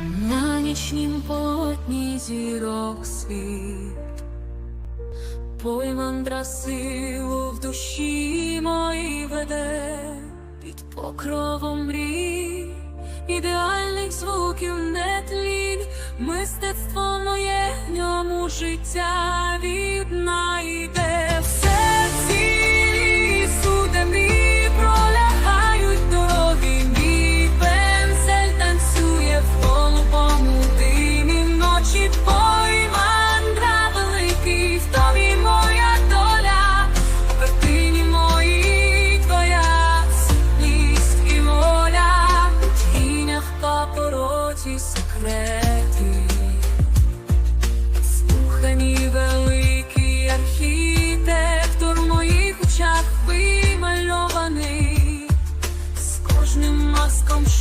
На нічнім полотні зірок світ, Поймандра силу в душі моїй веде, під покровом мрій, ідеальних звуків не тлін, мистецтво моє в ньому життя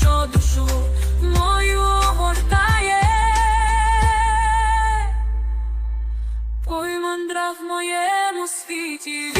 що душу мою огортає. Ой, мандра в моєму світі